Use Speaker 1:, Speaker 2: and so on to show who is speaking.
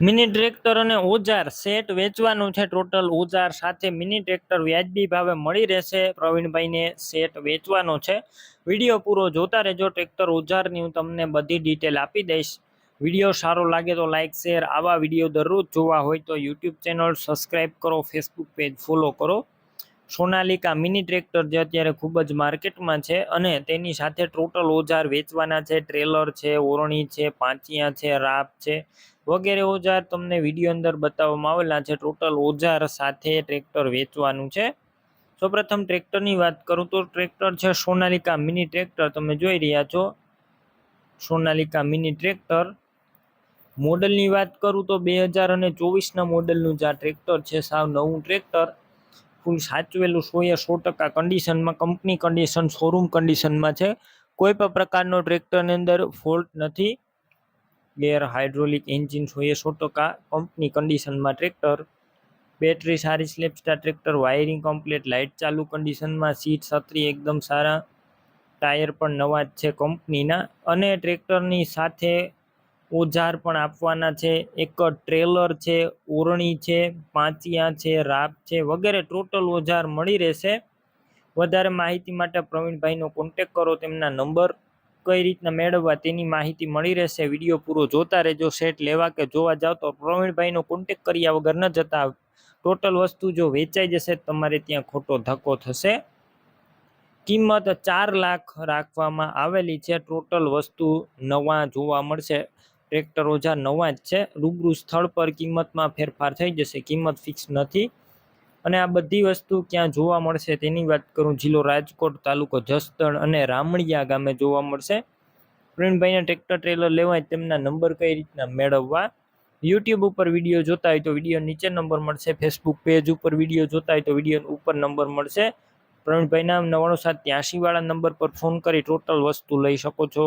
Speaker 1: Mini tractor અને ઓજાર set વેચવાનું છે ટોટલ ઓજાર સાથે મિની ટ્રેક્ટર વ્યાજબી ભાવે મળી રહેશે. પ્રવીણભાઈને સેટ વેચવાનો છે. વીડિયો પૂરો જોતા રહેજો. ટ્રેક્ટર ઓજારની હું તમને બધી ડિટેલ આપી દઈશ. વીડિયો સારો લાગે તો લાઇક શેર આવા વીડિયો દરરોજ જોવા હોય તો યુટ્યુબ ચેનલ સબસ્ક્રાઈબ કરો ફેસબુક પેજ ફોલો કરો. સોનાલિકા મિની ટ્રેક્ટર જે અત્યારે ખૂબ જ માર્કેટમાં છે અને તેની સાથે ટોટલ ઓજાર વેચવાના છે, ટ્રેલર છે, ઓરણી છે, પાંચિયા છે, રાપ છે, વગેરે ઓજાર તમને વીડિયો અંદર બતાવવામાં આવેલા છે. ટોટલ ઓજાર સાથે ટ્રેક્ટર વેચવાનું છે. સૌપ્રથમ ટ્રેક્ટરની વાત કરું તો ટ્રેક્ટર છે સોનાલિકા મિની ટ્રેક્ટર. તમે જોઈ રહ્યા છો સોનાલિકા મિની ટ્રેક્ટર. મોડલની વાત કરું તો બે હજાર અને ચોવીસના મોડલનું જે આ ટ્રેક્ટર છે, સાવ નવું ટ્રેક્ટર. ફૂલ સાચવેલું સોએ સો ટકા કન્ડિશનમાં કંપની કન્ડિશન શોરૂમ કન્ડિશનમાં છે. કોઈ પણ પ્રકારનો ટ્રેક્ટરની અંદર ફોલ્ટ નથી. ગેર હાઇડ્રોલિક એન્જિન સોએ સો ટકા કંપની કન્ડિશનમાં ટ્રેક્ટર બેટરી સારી સ્લેપસ્ટાર ટ્રેક્ટર વાયરિંગ કમ્પ્લીટ લાઇટ ચાલુ કન્ડિશનમાં સીટ છત્રી એકદમ સારા. ટાયર પણ નવા જ છે કંપનીના અને ટ્રેક્ટરની સાથે ઓજાર પણ આપવાના છે. એક ટ્રેલર છે, ઓરણી છે, પાંચિયા છે, રાપ છે વગેરે ટોટલ ઓજાર મળી રહેશે. વધારે માહિતી માટે પ્રવીણભાઈનો કોન્ટેક કરો, તેમના નંબર કઈ રીતના મેળવવા તેની માહિતી મળી રહેશે. વીડિયો પૂરો જોતા રહેજો સેટ લેવા કે જોવા જાઓ તો પ્રવીણભાઈનો કોન્ટેક કર્યા વગર ન જતા ટોટલ વસ્તુ જો વેચાઈ જશે, તમારે ત્યાં ખોટો ધક્કો થશે. કિંમત ચાર લાખ રાખવામાં આવેલી છે. ટોટલ વસ્તુ નવા જોવા મળશે. ટ્રેક્ટર ઓજાર નવા જ છે. રૂબરૂ સ્થળ પર કિંમતમાં ફેરફાર થઈ જશે. કિંમત ફિક્સ નથી. અને આ બધી વસ્તુ ક્યાં જોવા મળશે તેની વાત કરું જિલ્લો રાજકોટ, તાલુકો જસદણ અને રામણિયા ગામે જોવા મળશે. પ્રવીણભાઈને ટ્રેક્ટર ટ્રેલર લેવાય તેમના નંબર કઈ રીતના મેળવવા? યુટ્યુબ ઉપર વીડિયો જોતા હોય તો વીડિયો નીચે નંબર મળશે. ફેસબુક પેજ ઉપર વીડિયો જોતા હોય તો વીડિયો ઉપર નંબર મળશે. પ્રવીણભાઈના નવાણું સાત ત્યાંસી વાળા નંબર પર ફોન કરી ટોટલ વસ્તુ લઈ શકો છો.